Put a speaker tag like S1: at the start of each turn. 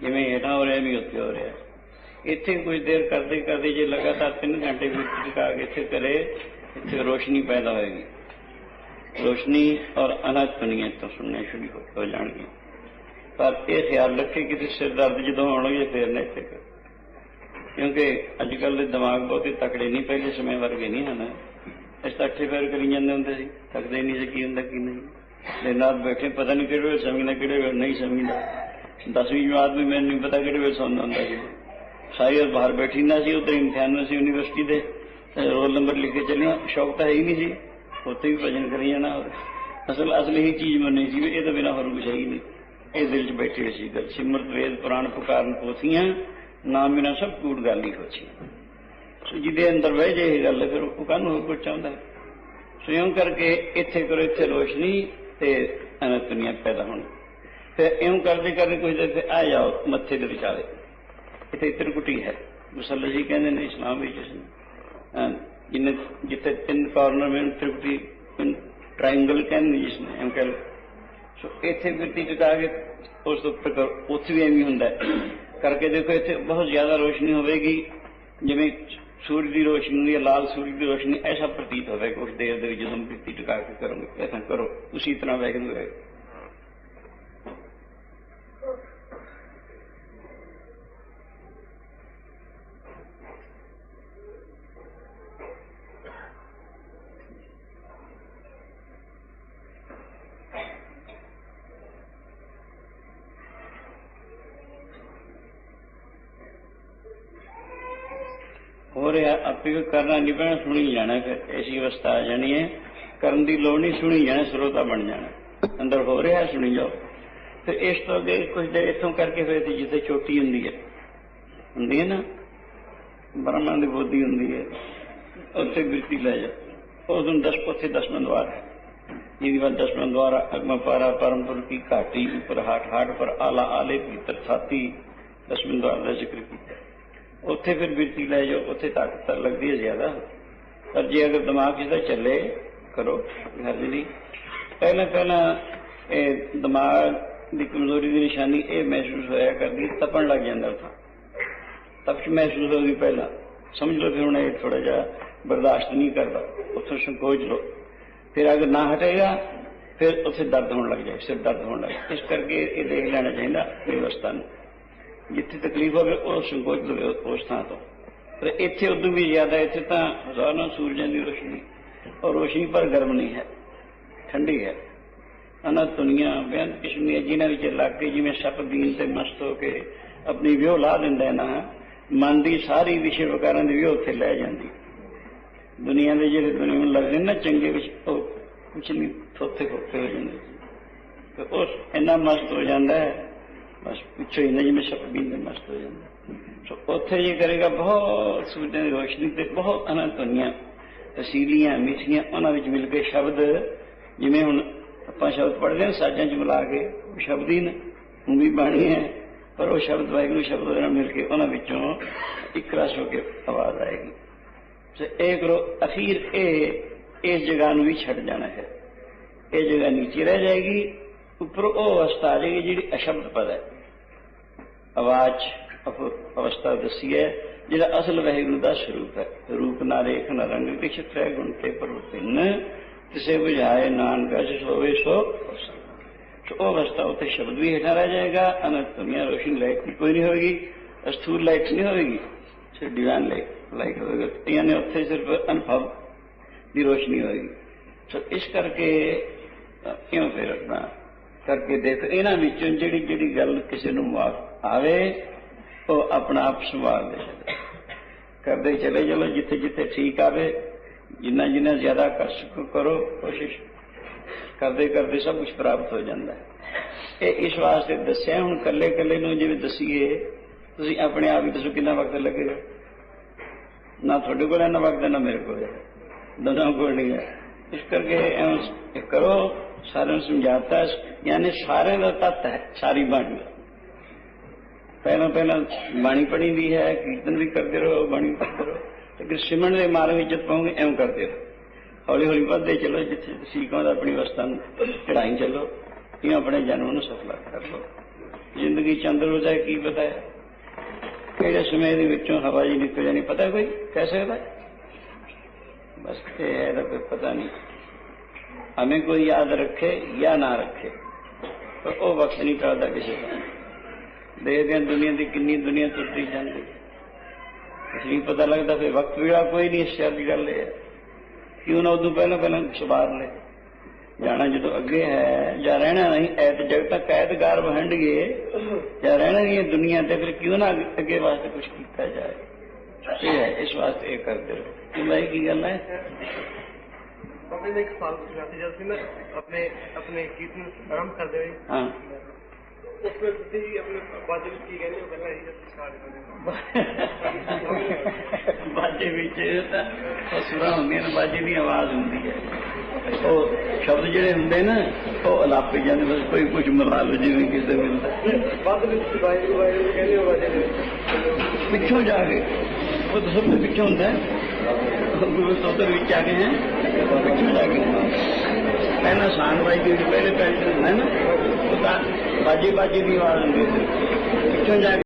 S1: ਜਿਵੇਂ ਹੇਠਾਂ ਹੋ ਰਿਹਾ ਵੀ ਉੱਥੇ ਹੋ ਰਿਹਾ। ਇੱਥੇ ਕੁਝ ਦੇਰ ਕਰਦੇ ਕਰਦੇ ਜੇ ਲਗਾਤਾਰ 3 ਘੰਟੇ ਵਿੱਚ ਟਿਕਾ ਕੇ ਇੱਥੇ ਕਰੇ ਇੱਥੇ ਰੋਸ਼ਨੀ ਪੈਦਾ ਹੋਏਗੀ। ਰੋਸ਼ਨੀ ਔਰ ਅਨਾਜ ਦੁਨੀਆ ਤੋਂ ਸੁਣਨੇ ਸ਼ੁਰੂ ਹੋ- ਹੋ ਜਾਣਗੇ ਪਰ ਇਹ ਖਿਆਲ ਰੱਖੇ ਕਿ ਕਿਸੇ ਸਿਰ ਦਰਦ ਜਦੋਂ ਆਉਣਗੇ, ਫੇਰ ਨਾ ਇੱਥੇ ਕਿਉਂਕਿ ਅੱਜ ਕੱਲ ਦੇ ਦਿਮਾਗ ਬਹੁਤੇ ਤਕੜੇ ਨਹੀਂ, ਪਹਿਲੇ ਸਮੇਂ ਵਰਗੇ ਨਹੀਂ ਹਨ। ਇਸ ਤਾਂ ਅੱਠੇ ਫੇਰ ਕਰੀ ਜਾਂਦੇ ਹੁੰਦੇ ਸੀ। ਤੱਕਦੇ ਨਹੀਂ ਸੀ, ਕੀ ਹੁੰਦਾ, ਕੀ ਨਹੀਂ। ਦਿਨ ਰਾਤ ਬੈਠੇ, ਪਤਾ ਨਹੀਂ ਕਿਹੜੇ ਵੇਲੇ ਸਮਝਣਾ, ਕਿਹੜੇ ਵੇਲੇ ਨਹੀਂ ਸਮਝਦਾ ਦਸਵੀਂ ਜਮਾਤ ਵੀ ਮੈਨੂੰ ਨਹੀਂ ਪਤਾ ਕਿਹੜੇ ਵੇਲੇ ਸੌਂਦਾ ਹੁੰਦਾ ਸੀ। ਸਾਰੀ ਰਾਤ ਬਾਹਰ ਬੈਠੀ ਨਾ ਸੀ ਉਧਰ ਇਮਤਿਹਾਨ ਸੀ ਯੂਨੀਵਰਸਿਟੀ ਦੇ ਰੋਲ ਨੰਬਰ ਲਿਖ ਕੇ ਚੱਲਿਆ ਸ਼ੌਕ ਤਾਂ ਹੈ ਹੀ ਨਹੀਂ ਸੀ। ਉੱਥੇ ਵੀ ਭਜਨ ਕਰੀ ਜਾਣਾ ਅਸਲ ਅਸਲ ਹੀ ਚੀਜ਼ ਮੰਨੀ ਸੀ ਇਹ ਤਾਂ ਬਿਨਾ ਹੋਰ ਕੁਛ ਹੈ ਹੀ ਨਹੀਂ। ਇਹ ਦਿਲ 'ਚ ਬੈਠੀ ਹੋਈ ਸੀ ਗੱਲ। ਸਿਮਰਤ ਵੇਦ, ਪੁਰਾਣ ਪੁਕਾਰਨ ਪੋਥੀਆਂ, ਨਾਮ ਬਿਨਾ ਸਭ ਕੂੜ ਗਾਲੀ ਹੋਛੀ ਸੋ ਜਿਹਦੇ ਅੰਦਰ ਵਹਿ ਜੇ ਇਹ ਗੱਲ, ਫਿਰ ਉਹ ਕਾਹਨੂੰ ਹੋਰ ਕੁਝ ਚਾਹੁੰਦਾ? ਹੈ? ਸੋ ਇਉਂ ਕਰਕੇ ਇੱਥੇ ਕਰੋ, ਇੱਥੇ ਰੋਸ਼ਨੀ ਤੇ ਅਨੰਤ ਦੁਨੀਆ ਪੈਦਾ ਹੋਣੀ। ਤੇ ਇਉਂ ਕਰਦੇ ਕਰਦੇ ਕੁਝ ਦੇਰ ਫਿਰ ਆ ਜਾਓ, ਮੱਥੇ ਦੇ ਵਿਚਾਲੇ। ਇੱਥੇ ਤਿਰਕੁਟੀ ਹੈ। ਮੁਸੱਲਾ ਜੀ ਕਹਿੰਦੇ ਨੇ, ਇਸਲਾਮ ਵਿੱਚ ਇਸ ਜਿੰਨੇ ਜਿੱਥੇ ਤਿੰਨ ਕਾਰਨਰ ਵਿੱਚ ਤਿਰਕੁਟੀ ਟ੍ਰਾਇੰਗਲ ਕਹਿੰਦੇ ਨੇ ਜਿਸ ਨੂੰ ਐਂ ਸੋ ਇੱਥੇ ਬਿਰਤੀ ਟਿਕਾ ਕੇ ਉਸ ਤੋਂ ਉੱਪਰ ਕਰੋ। ਉੱਥੇ ਵੀ ਐਵੇਂ ਹੁੰਦਾ ਕਰਕੇ ਦੇਖੋ, ਇੱਥੇ ਬਹੁਤ ਜ਼ਿਆਦਾ ਰੋਸ਼ਨੀ ਹੋਵੇਗੀ। ਜਿਵੇਂ ਸੂਰਜ ਦੀ ਰੋਸ਼ਨੀ ਹੁੰਦੀ ਲਾਲ ਸੂਰਜ ਦੀ ਰੋਸ਼ਨੀ, ਐਸਾ ਪ੍ਰਤੀਤ ਹੋਵੇਗਾ ਉਸ ਦੇਰ ਦੇ ਵਿੱਚ ਜਦੋਂ ਬਿਰਤੀ ਟਿਕਾ ਕੇ ਕਰੋਗੇ। ਐਸਾ ਕਰੋ। ਉਸੇ ਤਰ੍ਹਾਂ ਵੈਗਨ ਹੋਏਗਾ ਹੋ ਰਿਹਾ ਆਪੇ ਕੋਈ ਕਰਨਾ ਨਹੀਂ ਪੈਣਾ, ਸੁਣੀ ਜਾਣਾ ਫਿਰ ਐਸੀ ਅਵਸਥਾ ਆ ਜਾਣੀ ਹੈ। ਕਰਨ ਦੀ ਲੋੜ ਨਹੀਂ, ਸੁਣੀ ਜਾਣਾ, ਸਰੋਤਾ ਬਣ ਜਾਣਾ। ਅੰਦਰ ਹੋ ਰਿਹਾ, ਸੁਣੀ ਜਾਓ। ਫਿਰ ਇਸ ਤੋਂ ਅੱਗੇ ਕੁਝ ਦੇ ਇੱਥੋਂ ਕਰਕੇ ਫਿਰ ਤੇ ਜਿੱਥੇ ਚੋਟੀ ਹੁੰਦੀ ਹੈ। ਹੁੰਦੀ ਹੈ ਨਾ? ਬ੍ਰਹਮਾ ਦੀ ਬੋਧੀ ਹੁੰਦੀ ਹੈ। ਉੱਥੇ ਬਿਰਤੀ ਲੈ ਜਾ ਉਸ ਨੂੰ ਦਸ ਪੋਥੇ ਦਸਵਾਂ ਦਵਾਰ ਹੈ। ਜਿਹਦੀ ਵਾਰ ਦਸਵਾਂ ਦਵਾਰ ਅਗਮ ਪਾਰਾ, ਪਰਮਪੁਰ ਕੀ ਘਾਟੀ, ਉੱਪਰ ਹਾਟ ਹਾਟ ਪਰ ਆਲਾ ਆਲੇ ਭੀਤਰ ਛਾਤੀ ਦਸਵੇਂ ਦਵਾਰ ਦਾ ਜ਼ਿਕਰ ਕੀਤਾ। ਉੱਥੇ ਫਿਰ ਬਿਰਤੀ ਲੈ ਜਾਓ, ਉੱਥੇ ਤਾਕਤ ਲੱਗਦੀ ਹੈ ਜ਼ਿਆਦਾ। ਪਰ ਜੇ ਅਗਰ ਦਿਮਾਗ ਜਿਹਦਾ ਚੱਲੇ, ਕਰੋ ਗੱਲ ਨਹੀਂ ਪਹਿਲਾਂ ਪਹਿਲਾਂ ਇਹ ਦਿਮਾਗ ਦੀ ਕਮਜ਼ੋਰੀ ਦੀ ਨਿਸ਼ਾਨੀ ਇਹ ਮਹਿਸੂਸ ਹੋਇਆ ਕਰਦੀ, ਤਪਣ ਲੱਗ ਜਾਂਦਾ ਉੱਥਾ। ਤਪਸ਼ ਮਹਿਸੂਸ ਹੋਗੀ ਪਹਿਲਾਂ। ਸਮਝ ਲਓ ਫਿਰ ਹੁਣ ਇਹ ਥੋੜਾ ਜਿਹਾ ਬਰਦਾਸ਼ਤ ਨਹੀਂ ਕਰਦਾ। ਉੱਥੋਂ ਸੰਕੋਚ ਲੋ ਫਿਰ ਅਗਰ ਨਾ ਹਟੇਗਾ, ਫਿਰ ਉੱਥੇ ਦਰਦ ਹੋਣ ਲੱਗ ਜਾਏ, ਸਿਰ ਦਰਦ ਹੋਣ ਲੱਗ ਇਸ ਕਰਕੇ ਇਹ ਦੇਖ ਲੈਣਾ ਚਾਹੀਦਾ, ਵਿਵਸਥਾ ਨੂੰ। ਜਿੱਥੇ ਤਕਲੀਫ ਹੋਵੇ, ਉਹ ਸੰਕੋਚ ਲਵੇ ਉਸ ਥਾਂ ਤੋਂ। ਪਰ ਇੱਥੇ ਉਦੋਂ ਵੀ ਜ਼ਿਆਦਾ, ਇੱਥੇ ਤਾਂ ਹਜ਼ਾਰਾਂ ਸੂਰਜਾਂ ਦੀ ਰੋਸ਼ਨੀ। ਔਰ ਰੋਸ਼ਨੀ ਪਰ ਗਰਮ ਨਹੀਂ ਹੈ। ਠੰਡੀ ਹੈ। ਅਨਾ ਦੁਨੀਆ ਬੇਅੰਤ ਕਿਸਮ ਦੀਆਂ ਜਿਨ੍ਹਾਂ ਵਿੱਚ ਲੱਗ ਕੇ ਜਿਵੇਂ ਸੱਪ ਦੀਨ ਤੇ ਮਸਤ ਹੋ ਕੇ ਆਪਣੀ ਵਿਉ ਲਾ ਦਿੰਦਾ ਨਾ, ਮਨ ਦੀ ਸਾਰੀ ਵਿਸ਼ੇ ਵਿਕਾਰਾਂ ਦੀ ਵਿਉ ਉੱਥੇ ਲੈ ਜਾਂਦੀ। ਦੁਨੀਆ ਦੇ ਜਿਹੜੇ ਦੁਨੀਆ ਨੂੰ ਲੱਗਦੇ ਨਾ ਚੰਗੇ ਵਿੱਚ, ਉਹ ਕੁਛ ਨਹੀਂ ਥੋਥੇ ਖੋਤੇ ਹੋ ਜਾਂਦੇ। ਤੇ ਉਸ, ਇੰਨਾ ਮਸਤ ਹੋ ਜਾਂਦਾ ਹੈ। ਬਸ ਪਿੱਛੇ ਹੀ ਨਹੀਂ ਜਿਵੇਂ ਸ਼ਬਦ ਦੇ ਮਸਤ ਹੋ ਜਾਂਦਾ। ਸੋ ਉੱਥੇ ਇਹ ਕਰੇਗਾ ਬਹੁਤ ਸੂਰਜ ਦੀ ਰੋਸ਼ਨੀ ਤੇ ਬਹੁਤ ਅਨੰਤ ਦੁਨੀਆ ਤਸੀਲੀਆਂ, ਮਿੱਠੀਆਂ, ਉਹਨਾਂ ਵਿੱਚ ਮਿਲ ਕੇ ਸ਼ਬਦ, ਜਿਵੇਂ ਹੁਣ ਆਪਾਂ ਸ਼ਬਦ ਪੜ੍ਹਦੇ ਹਾਂ, ਸਾਜ਼ਾਂ 'ਚ ਮਿਲਾ ਕੇ ਸ਼ਬਦ ਹੀ ਨੇ ਉਹ ਵੀ ਬਾਣੀ ਹੈ, ਪਰ ਉਹ ਸ਼ਬਦ ਵਾਹਿਗੁਰੂ ਸ਼ਬਦ ਨਾਲ ਮਿਲ ਕੇ ਉਹਨਾਂ ਵਿੱਚੋਂ ਇੱਕ ਰਸ ਹੋ ਕੇ ਆਵਾਜ਼ ਆਏਗੀ। ਤੇ ਇਹ ਕਰੋ, ਅਖੀਰ ਇਹ, ਇਸ ਜਗ੍ਹਾ ਨੂੰ ਵੀ ਛੱਡ ਜਾਣਾ ਹੈ। ਇਹ ਜਗ੍ਹਾ ਨੀਚੇ ਰਹਿ ਜਾਏਗੀ, ਉੱਪਰ ਉਹ ਅਵਸਥਾ ਆ ਜਾਏਗੀ ਜਿਹੜੀ ਅਸ਼ਬਦ ਪਦ ਹੈ। ਆਵਾਜ਼ ਅਵਸਥਾ ਦੱਸੀ ਹੈ, ਜਿਹੜਾ ਅਸਲ ਵਾਹਿਗੁਰੂ ਦਾ ਸਰੂਪ ਹੈ। ਰੂਪ ਨਾ ਰੇਖ, ਨਾ ਰੰਗ ਕਿਛ ਤ੍ਰੈ ਗੁਣ ਤੇ ਪਰਵਤਿਨ। ਤਿਸੇ ਬੁਝਾਏ ਨਾਨਕ ਜਿਸ ਹੋਵੇ ਸੋ। ਸੋ ਉਹ ਅਵਸਥਾ ਉੱਤੇ ਸ਼ਬਦ ਵੀ ਹੇਠਾਂ ਰਹਿ ਜਾਏਗਾ। ਅਨੰਤ ਦੁਨੀਆ ਰੋਸ਼ਨੀ ਲਾਈਟ ਕੋਈ ਨਹੀਂ ਹੋਏਗੀ ਅਸਥੂਲ ਲਾਇਕ ਨਹੀਂ ਹੋਏਗੀ ਸਿਰ ਦੀਵਾਨ ਲਾਇਕ ਲਾਈਟ ਹੋਏਗਾ ਯਾਨੀ ਉੱਥੇ ਸਿਰਫ ਅਨੁਭਵ ਦੀ ਰੋਸ਼ਨੀ ਹੋਏਗੀ। ਸੋ ਇਸ ਕਰਕੇ ਕਿਉਂ ਫਿਰ ਆਪਣਾ ਕਰਕੇ ਦੇਖ, ਇਹਨਾਂ ਵਿੱਚੋਂ ਜਿਹੜੀ ਜਿਹੜੀ ਗੱਲ ਕਿਸੇ ਨੂੰ ਮਾਫ ਆਵੇ ਉਹ ਆਪਣਾ ਆਪ ਸੰਭਾਲ ਦੇ ਕਰਦੇ ਚਲੇ ਚਲੋ ਜਿੱਥੇ ਜਿੱਥੇ ਠੀਕ ਆਵੇ ਜਿੰਨਾ ਜਿੰਨਾ ਜ਼ਿਆਦਾ ਕਰ ਸਕੋ ਕਰੋ ਕੋਸ਼ਿਸ਼। ਕਰਦੇ ਕਰਦੇ ਸਭ ਕੁਝ ਪ੍ਰਾਪਤ ਹੋ ਜਾਂਦਾ ਹੈ। ਇਹ ਇਸ ਵਾਸਤੇ ਦੱਸਿਆ ਹੁਣ ਕੱਲੇ ਕੱਲੇ ਨੂੰ ਜਿਵੇਂ ਦਸੀਏ ਤੁਸੀਂ ਆਪਣੇ ਆਪ ਹੀ ਦੱਸੋ ਕਿੰਨਾ ਵਕਤ ਲੱਗੇਗਾ। ਨਾ ਤੁਹਾਡੇ ਕੋਲ ਇੰਨਾ ਵਕਤ ਹੈ, ਨਾ ਮੇਰੇ ਕੋਲ। ਹੈ ਦੋਨਾਂ ਕੋਲ ਨਹੀਂ ਹੈ। ਇਸ ਕਰਕੇ ਐਵੇਂ ਕਰੋ ਸਾਰਿਆਂ ਨੂੰ ਸਮਝਾਤਾ ਯਾਨੀ ਸਾਰਿਆਂ ਦਾ ਤੱਤ ਹੈ ਸਾਰੀ ਬਾਣੀ। ਪਹਿਲਾਂ ਪਹਿਲਾਂ ਬਾਣੀ ਪੜ੍ਹੀ ਵੀ ਹੈ, ਕੀਰਤਨ ਵੀ ਕਰਦੇ ਰਹੋ, ਬਾਣੀ ਪੜ੍ਹਦੇ ਰਹੋ। ਤੇ ਗ੍ਰਿਸ਼ਮਣ ਦੇ ਮਾਰਗ ਵਿੱਚ ਪਾਉਂਗੇ ਐਂ ਕਰਦੇ ਰਹੋ ਹੌਲੀ ਹੌਲੀ ਵੱਧਦੇ ਚਲੋ, ਜਿੱਥੇ ਤੁਸੀਂ ਕਹੋ ਆਪਣੀ ਵਸਤਾਂ ਨੂੰ ਚੜਾਈ ਚੱਲੋ ਇਹ ਆਪਣੇ ਜਨਮ ਨੂੰ ਸਫਲ ਕਰ ਲਓ। ਜ਼ਿੰਦਗੀ ਚੰਦਰ ਹੋ ਜਾਏ ਕੀ ਪਤਾ ਹੈ? ਕਿਹੜੇ ਸਮੇਂ ਦੇ ਵਿੱਚੋਂ ਹਵਾ ਜੀ ਨਿਕਲ ਜਾਣੀ, ਪਤਾ ਕੋਈ? ਕਹਿ ਸਕਦਾ? ਬਸ ਇਹ ਹੈ ਕੋਈ ਪਤਾ ਨਹੀਂ। ਹਮੇ ਕੋਈ ਯਾਦ ਰੱਖੇ ਜਾਂ ਨਾ ਰੱਖੇ ਉਹ ਵਕਤ ਨਹੀਂ ਕਰਦਾ ਕਿਸੇ ਦਾ। ਦੇਖਦੇ ਹਾਂ ਦੁਨੀਆ ਦੀ ਕਿੰਨੀ ਦੁਨੀਆ ਟੁੱਟੀ ਜਾਂਦੀ। ਲਈ ਪਤਾ ਲੱਗਦਾ ਫਿਰ ਵਕਤ ਵੇਲਾ ਕੋਈ ਨਹੀਂ ਇਸ ਦੀ ਗੱਲ ਹੈ ਕਿਉਂ ਨਾ ਉਦੋਂ ਪਹਿਲਾਂ ਪਹਿਲਾਂ ਸਵਾਰ ਲੈ ਜਾਣਾ ਜਦੋਂ ਅੱਗੇ ਹੈ ਜਾਂ ਰਹਿਣਾ ਨਹੀਂ ਐਤ ਜਗ ਤੱਕ ਕੈਦਗਾਰ ਵਹੰਡਗੇ ਜਾਂ ਰਹਿਣਾ ਨਹੀਂ ਦੁਨੀਆ ਤੇ ਫਿਰ ਕਿਉਂ ਨਾ ਅੱਗੇ- ਵਾਸਤੇ ਕੁਝ ਕੀਤਾ ਜਾਏ? ਇਹ ਹੈ ਇਸ ਵਾਸਤੇ ਇਹ ਕਰਦੇ ਰਹੋ। ਕਿ ਭਾਈ ਕੀ ਗੱਲ ਹੈ?
S2: ਬਾਬੇ ਨੇ ਇੱਕ ਸਵਾਲ ਪੁੱਛਣਾ ਸੀ ਜਦ ਅਸੀਂ ਨਾ ਆਪਣੇ ਆਪਣੇ ਕੀਰਤਨ ਆਰੰਭ ਕਰਦੇ ਹੋਏ
S1: ਹਾਂ।
S2: ਉਸ ਵੇਲੇ ਤੁਸੀਂ ਆਪਣੇ ਬਾਜੇ ਵਿੱਚ ਕੀ ਕਹਿੰਦੇ ਹੋ ਪਹਿਲਾਂ ਇਹ ਜਦ ਸਟਾਰਟ ਕਰਦੇ
S1: ਬਾਜੇ ਵਿੱਚ ਤਾਂ ਉਹ ਸੁਰਾਂ ਹੁੰਦੀਆਂ ਨੇ ਬਾਜੇ ਦੀ ਆਵਾਜ਼ ਹੁੰਦੀ ਹੈ ਉਹ ਸ਼ਬਦ ਜਿਹੜੇ ਹੁੰਦੇ ਨਾ ਉਹ ਅਲਾਪੇ ਜਾਂਦੇ ਬਸ ਕੋਈ ਕੁਝ ਮਿਲਾ ਲਓ ਜਿਵੇਂ ਕਿਸੇ ਮਿਲਦਾ
S2: ਬਾਅਦ ਵਿੱਚ ਤੁਸੀਂ ਵਾਹਿਗੁਰੂ ਵਾਹਿਗੁਰੂ ਕਹਿੰਦੇ ਹੋ ਬਾਜੇ ਦੇ ਵਿੱਚ
S1: ਪਿੱਛੋਂ ਜਾ ਕੇ ਉਹ ਤਾਂ ਸਭ ਤੋਂ ਪਿੱਛੋਂ ਹੁੰਦਾ ਹੈ ਉਹ ਗੁਰੂ ਸੋਦਰ ਵਿੱਚ ਆ ਗਏ ਹੈ ਉਹ ਪਿੱਛੋਂ ਜਾ ਕੇ ਪਹਿਲਾਂ ਸਾਨ ਬਾਈ ਦੇ ਪਹਿਲੇ ਪੈਂਟ ਹੈ ਨਾ, ਉਹ ਤਾਂ ਦੀ ਆਵਾਜ਼ ਹੁੰਦੀ ਸੀ। ਜਾ